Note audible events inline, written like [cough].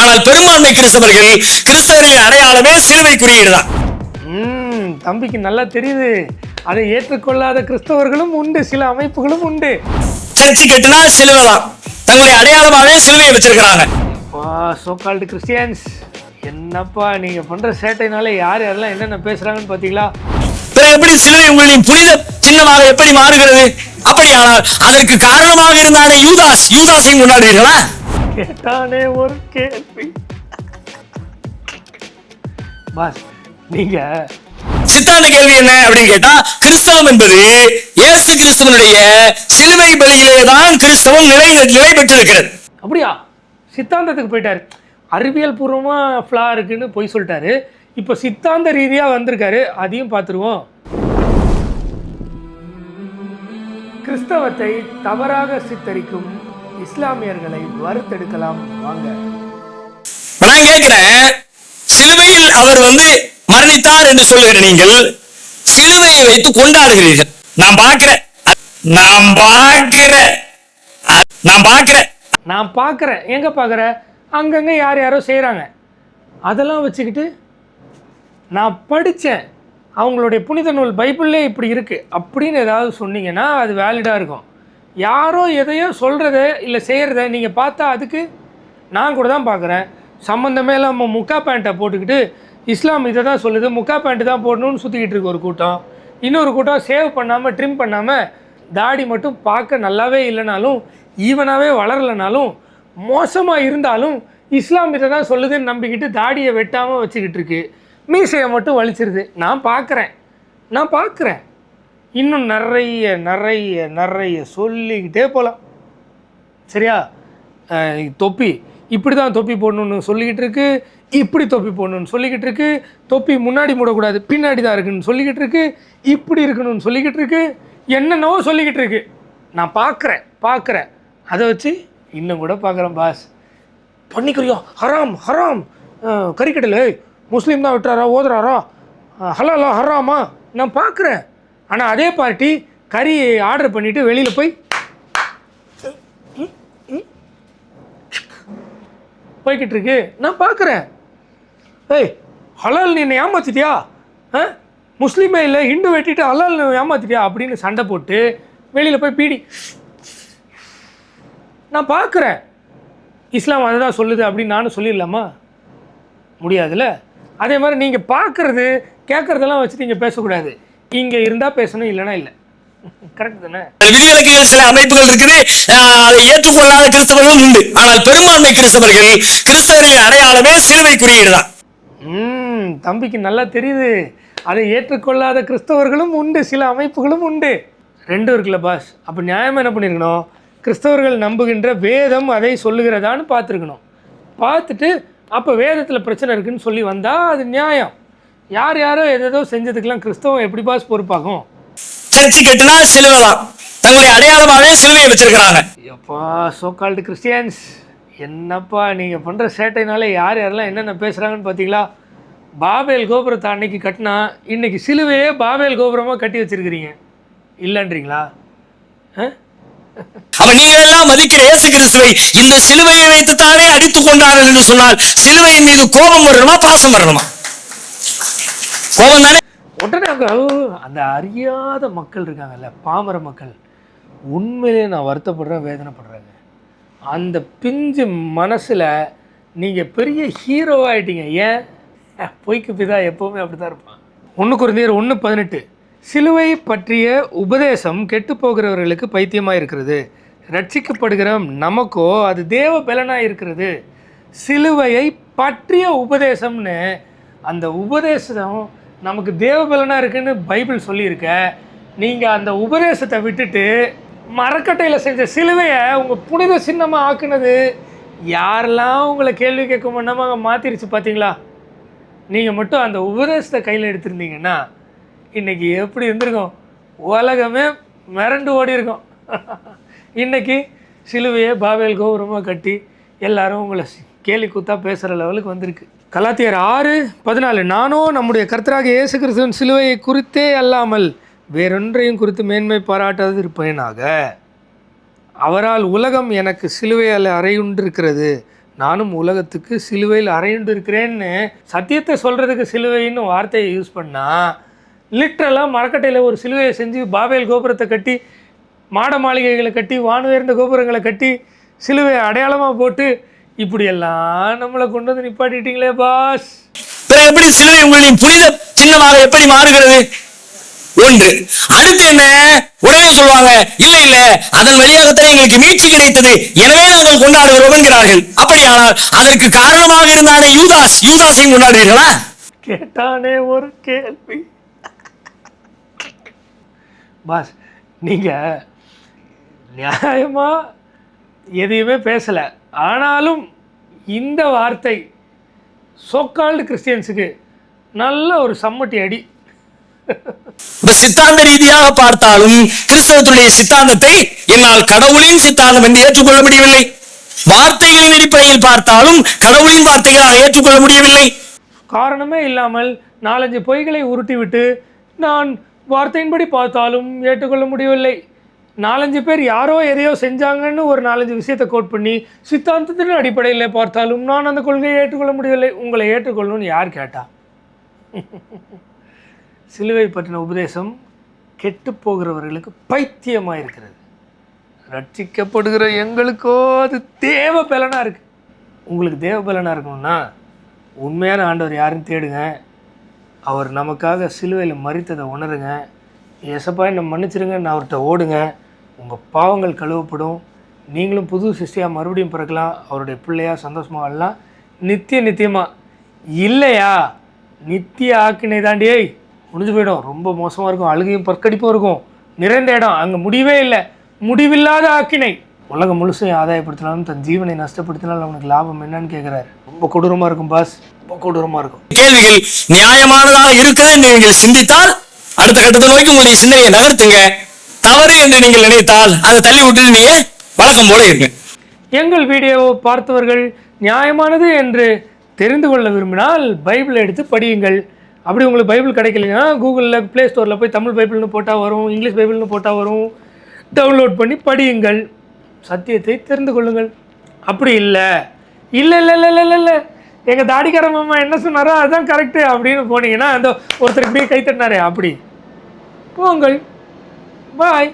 ஆனால் பெரும்பான்மை கிறிஸ்தவர்கள் கிறிஸ்தவர்களின் அடையாளமே சிலுவை குறியீடு தான் தம்பிக்கு நல்லா தெரியுது. அதை ஏற்றுக்கொள்ளாத கிறிஸ்தவர்களும் உண்டு சில அமைப்புகளும் உண்டு. சர்ச்சு கட்டுனா சிலுவை தான் தங்களுடைய அடையாளமாவே சிலுவையை வச்சிருக்கிறாங்க சோ கால்டு கிறிஸ்டியன்ஸ் என்னப்பா நீங்க பண்ற சேட்டைனால யார் யாரெல்லாம் என்னென்ன பேசுறாங்கன்னு பாத்தீங்களா? பிறகு எப்படி சிலுவை உங்களின் புனித சின்னமாக எப்படி மாறுகிறது? அப்படியானால் அதற்கு காரணமாக இருந்தானே யூதாஸ். யூதாஸையும் கொண்டாடுவீர்களா கேட்டானே ஒரு கேள்வி. பாஸ் நீங்க சித்தாந்த கேள்வி என்ன அப்படின்னு கேட்டா கிறிஸ்தவம் என்பது இயேசு கிறிஸ்துவனுடைய சிலுவை பலியிலே தான் கிறிஸ்தவம் நிலை நிலை பெற்றிருக்கிறது அப்படியா? சித்தாந்தத்துக்கு போயிட்டாரு. அறிவியல் பூர்வமா ஃப்ளா இருக்குன்னு போய் சொல்லிட்டாரு. இப்போ சித்தாந்த ரீதியா வந்திருக்காரு. அதையும் பார்த்துருவோம். கிறிஸ்தவத்தை தவறாக சித்தரிக்கும் இஸ்லாமியர்களை வறுத்தெடுக்கலாம். வாங்க. நான் கேட்கிறேன் சிலுவையில் அவர் வந்து மரணித்தார் என்று சொல்லுகிற நீங்கள் சிலுவையை வைத்து கொண்டாடுகிறீர்கள். நான் பார்க்கிறேன். நான் பார்க்கிறேன். நான் பார்க்கிறேன். நான் பார்க்குறேன். எங்கே பார்க்குற? அங்கங்கே யார் யாரோ செய்கிறாங்க அதெல்லாம் வச்சுக்கிட்டு நான் படித்தேன் அவங்களுடைய புனித நூல் பைபிள்லே இப்படி இருக்குது அப்படின்னு ஏதாவது சொன்னீங்கன்னா அது வேலிடாக இருக்கும். யாரோ எதையோ சொல்கிறத இல்லை செய்கிறத நீங்கள் பார்த்தா அதுக்கு நான் கூட தான் பார்க்குறேன். சம்மந்தமே இல்லாமல் முக்கா பேண்ட்டை போட்டுக்கிட்டு இஸ்லாம் இதை தான் சொல்லுது. முக்கா பேண்ட்டு தான் போடணும்னு சுற்றிக்கிட்டு இருக்கு ஒரு கூட்டம். இன்னொரு கூட்டம் சேவ் பண்ணாமல் ட்ரிம் பண்ணாமல் தாடி மட்டும் பார்க்க நல்லாவே இல்லைனாலும் ஈவனாகவே வளரலைனாலும் மோசமாக இருந்தாலும் இஸ்லாம் இதை தான் சொல்லுதுன்னு நம்பிக்கிட்டு தாடியை வெட்டாமல் வச்சுக்கிட்டு இருக்கு. மீசையை மட்டும் வலிச்சிருது. நான் பார்க்குறேன். நான் பார்க்குறேன். இன்னும் நிறைய நிறைய நிறைய சொல்லிக்கிட்டே போகலாம் சரியா? தொப்பி. இப்படி தான் தொப்பி போடணும்னு சொல்லிக்கிட்டு இருக்கு. இப்படி தொப்பி போடணும்னு சொல்லிக்கிட்டு இருக்கு. தொப்பி முன்னாடி மூடக்கூடாது பின்னாடி தான் இருக்குன்னு சொல்லிக்கிட்டு இருக்கு. இப்படி இருக்கணும்னு சொல்லிக்கிட்டு இருக்கு. என்னென்னவோ சொல்லிக்கிட்டு இருக்கு. நான் பார்க்குறேன் பார்க்குறேன் அதை வச்சு இன்னும் கூட பார்க்குறேன் பாஸ். பண்ணிக்கிறியோ? ஹராம் ஹராம். கறிக்கடலை. முஸ்லீம் தான் விட்டுறாரா? ஓதுறாரா? ஹலோ ஹலாலா ஹராமா? நான் பார்க்குறேன் ஆனால் அதே பார்ட்டி கறி ஆர்டர் பண்ணிவிட்டு வெளியில் போய் போய்கிட்டு இருக்கு. நான் பார்க்குறேன். ஏய் ஹலால் நீ என்னை ஏமாத்திட்டியா? ஆ? முஸ்லீமே இல்லை ஹிண்டு வெட்டிட்டு ஹலால் நீ ஏமாத்திட்டியா? அப்படின்னு சண்டை போட்டு வெளியில் போய் பீடி. நான் பார்க்குறேன். இஸ்லாம் அதை தான் சொல்லுது அப்படின்னு நானும் சொல்லிடலாமா? முடியாதுல்ல? அதே மாதிரி நீங்கள் பார்க்குறது கேட்குறதெல்லாம் வச்சு நீங்கள் பேசக்கூடாது. இங்கே இருந்தால் பேசணும் இல்லைன்னா இல்லை. கரெக்ட் தானே? விதிவிலக்குகள் சில அமைப்புகள் இருக்குது. அதை ஏற்றுக்கொள்ளாத கிறிஸ்தவர்களும் உண்டு. ஆனால் பெரும்பான்மை கிறிஸ்தவர்கள் கிறிஸ்தவர்களின் அடையாளமே சிலுவை குறியீடு தான். ம் தம்பிக்கு நல்லா தெரியுது. அதை ஏற்றுக்கொள்ளாத கிறிஸ்தவர்களும் உண்டு சில அமைப்புகளும் உண்டு. ரெண்டும் இருக்குல்ல பாஸ். அப்போ நியாயமாக என்ன பண்ணியிருக்கணும் கிறிஸ்தவர்கள் நம்புகின்ற வேதம் அதை சொல்லுகிறதான்னு பார்த்துருக்கணும். பார்த்துட்டு அப்போ வேதத்தில் பிரச்சனை இருக்குன்னு சொல்லி வந்தால் அது நியாயம். யார் யாரோ எதேதோ செஞ்சதுக்கெல்லாம் கிறிஸ்தவம் எப்படி பாஸ் பொறுப்பாகும்? சர்ச்சு கட்டுனா சிலுவை தான் தங்களுடைய அடையாளமாவே சிலுவையை வச்சிருக்கிறாங்க. எப்பா சோ கால்டு கிறிஸ்டியன்ஸ் என்னப்பா நீங்கள் பண்ணுற சேட்டைனால யார் யாரெல்லாம் என்னென்ன பேசுகிறாங்கன்னு பார்த்தீங்களா பாபேல் கோபுரத்தை அன்னைக்கு கட்டினா இன்னைக்கு சிலுவையே பாபேல் கோபுரமாக கட்டி வச்சிருக்கிறீங்க. இல்லைன்றீங்களா? ஆ? அப்ப நீங்கள் எல்லாம் மதிக்கிற இயேசு கிறிஸ்துவை இந்த சிலுவையை வைத்துத்தானே அடித்துக் கொண்டார்கள் என்று சொன்னால் சிலுவையின் மீது கோபம் வரணுமா பாசம் வரணுமா? கோபம் தானே? உடனே அங்கே அந்த அறியாத மக்கள் இருக்காங்கல்ல பாமர மக்கள் உண்மையிலேயே நான் வருத்தப்படுறேன் வேதனைப்படுறேங்க. அந்த பிஞ்சு மனசில் நீங்கள் பெரிய ஹீரோ ஆகிட்டீங்க ஏன்? பொய்க்கு பிதா எப்போவுமே அப்படி தான் இருப்பான் ஒன்று குறைந்தீர் ஒன்று பதினெட்டு. சிலுவை பற்றிய உபதேசம் கெட்டு போகிறவர்களுக்கு பைத்தியமாக இருக்கிறது. ரட்சிக்கப்படுகிற நமக்கோ அது தேவ பலனாக இருக்கிறது. சிலுவையை பற்றிய உபதேசம்னு அந்த உபதேசம் நமக்கு தேவபலனாக இருக்குன்னு பைபிள் சொல்லியிருக்க. நீங்கள் அந்த உபதேசத்தை விட்டுட்டு மரக்கட்டையில் செஞ்ச சிலுவையை உங்கள் புனித சின்னமாக ஆக்குனது யாரெல்லாம் உங்களை கேள்வி கேட்க பண்ணாமல் மாற்றிருச்சு பார்த்தீங்களா நீங்கள் மட்டும் அந்த உபதேசத்தை கையில் எடுத்திருந்தீங்கன்னா இன்றைக்கி எப்படி இருந்திருக்கும்? உலகமே மிரண்டு ஓடி இருக்கும். [laughs] இன்றைக்கி சிலுவையை பாவேல் கோபுரமாக கட்டி எல்லாரும் உங்களை கேலி கூத்தா பேசுகிற லெவலுக்கு வந்திருக்கு. கலாத்தியர் ஆறு பதினாலு நானோ நம்முடைய கர்த்தராக இயேசு கிறிஸ்துவின் சிலுவையை குறித்தே அல்லாமல் வேறொன்றையும் குறித்து மேன்மை பாராட்டாது இருப்பேனாக அவரால் உலகம் எனக்கு சிலுவையால் அறையுண்டிருக்கிறது. நானும் உலகத்துக்கு சிலுவையில் அறையுண்டு இருக்கிறேன்னு சத்தியத்தை சொல்கிறதுக்கு சிலுவைன்னு வார்த்தையை யூஸ் பண்ணால் லிட்ரலாக மரக்கட்டையில் ஒரு சிலுவையை செஞ்சு பாபேல் கோபுரத்தை கட்டி மாட மாளிகைகளை கட்டி வானுயர்ந்த கோபுரங்களை கட்டி சிலுவையை அடையாளமாக போட்டு இப்படியெல்லாம் நம்மளை கொண்டு வந்து நிப்பாட்டிட்டீங்களே பாஸ் பிறகு எப்படி சிலுவை உங்களின் புனித சின்னமாக எப்படி மாறுகிறது? ஒன்று அடுத்து என்ன? உடனே சொல்லுவாங்க இல்ல இல்ல அதன் வழியாகத்தான் எங்களுக்கு மீட்சி கிடைத்தது. எனவே நாங்கள் கொண்டாடுகிறோம் என்கிறார்கள். அப்படியானால் அதற்கு காரணமாக இருந்தானே யூதாஸ். யூதாஸையும் கொண்டாடுவீர்களா? கேட்டானே ஒரு கேள்வி. பாஸ் நீங்கள் நியாயமாக எதையுமே பேசலை. ஆனாலும் இந்த வார்த்தை சோக்கால்டு கிறிஸ்டியன்ஸுக்கு நல்ல ஒரு சம்மட்டி அடி. சித்தாந்த ரீதியாக பார்த்தாலும் கிறிஸ்தவத்துடைய சித்தாந்தத்தை என்னால் கடவுளின் சித்தாந்தம் என்று ஏற்றுக்கொள்ள முடியவில்லை. வார்த்தைகளின் அடிப்படையில் பார்த்தாலும் கடவுளின் வார்த்தைகளாக ஏற்றுக்கொள்ள முடியவில்லை. காரணமே இல்லாமல் நாலஞ்சு பொய்களை உருட்டிவிட்டு நான் வார்த்தையின்படி பார்த்தாலும் ஏற்றுக்கொள்ள முடியவில்லை. நாலஞ்சு பேர் யாரோ எதையோ செஞ்சாங்கன்னு ஒரு நாலஞ்சு விஷயத்தை கோட் பண்ணி சித்தாந்தத்தின் அடிப்படையில் பார்த்தாலும் நான் அந்த கொள்கையை ஏற்றுக்கொள்ள முடியவில்லை. உங்களை ஏற்றுக்கொள்ளணும்னு யார் கேட்டா? [laughs] சிலுவை பற்றின உபதேசம் கெட்டு போகிறவர்களுக்கு பைத்தியமாக இருக்கிறது. ரட்சிக்கப்படுகிற எங்களுக்கோ அது தேவ பலனாக இருக்குது உங்களுக்கு தேவ பலனாக இருக்கணும்னா உண்மையான ஆண்டவர் யாருன்னு தேடுங்க. அவர் நமக்காக சிலுவையில் மறித்ததை உணருங்க. எசப்பா என்னை மன்னிச்சிருங்க நான் அவர்கிட்ட ஓடுங்க. உங்கள் பாவங்கள் கழுவப்படும். நீங்களும் புது சிருஷ்டியாக மறுபடியும் பிறக்கலாம். அவருடைய பிள்ளையாக சந்தோஷமாக வாழலாம். நித்திய நித்தியமாக இல்லையா? நித்திய ஆக்கினை தாண்டியே முடிஞ்சு போயிடும். ரொம்ப மோசமாக இருக்கும். அழுகையும் பற்கடிப்பும் இருக்கும். நிறைந்த இடம். அங்கே முடிவே இல்லை. முடிவில்லாத ஆக்கினை. உலகம் முழுசையும் ஆதாயப்படுத்தினாலும் தன் ஜீவனை நஷ்டப்படுத்தினாலும் அவனுக்கு லாபம் என்னன்னு கேட்குறாரு ரொம்ப கொடூரமாக இருக்கும் பாஸ் ரொம்ப கொடூரமாக இருக்கும். கேள்விகள் நியாயமானதாக இருக்கிறது என்று நீங்கள் சிந்தித்தால் அடுத்த கட்டத்தை நோக்கி உங்களுடைய சிந்தனையை நகர்த்துங்க. தவறு என்று நீங்கள் நினைத்தால் அதை தள்ளி விட்டு நீங்க வழக்கம் போல இருங்க. எங்கள் வீடியோவை பார்த்தவர்கள் நியாயமானது என்று தெரிந்து கொள்ள விரும்பினால் பைபிளை எடுத்து படியுங்கள். அப்படி உங்களுக்கு பைபிள் கிடைக்கலைன்னா கூகுளில் ப்ளே ஸ்டோரில் போய் தமிழ் பைபிள்னு போட்டால் வரும் இங்கிலீஷ் பைபிள்னு போட்டால் வரும். டவுன்லோட் பண்ணி படியுங்கள். சத்தியத்தை தெரிந்து கொள்ளுங்கள். அப்படி இல்லை. இல்லை இல்லை இல்லை இல்லை இல்லை எங்கள் தாடிக்கார மாமா என்ன சொன்னாரோ அதுதான் கரெக்டு அப்படின்னு போனீங்கன்னா அந்த ஒருத்தருக்கு இப்படியே கை தட்டினாரே அப்படி. போங்கள். பாய்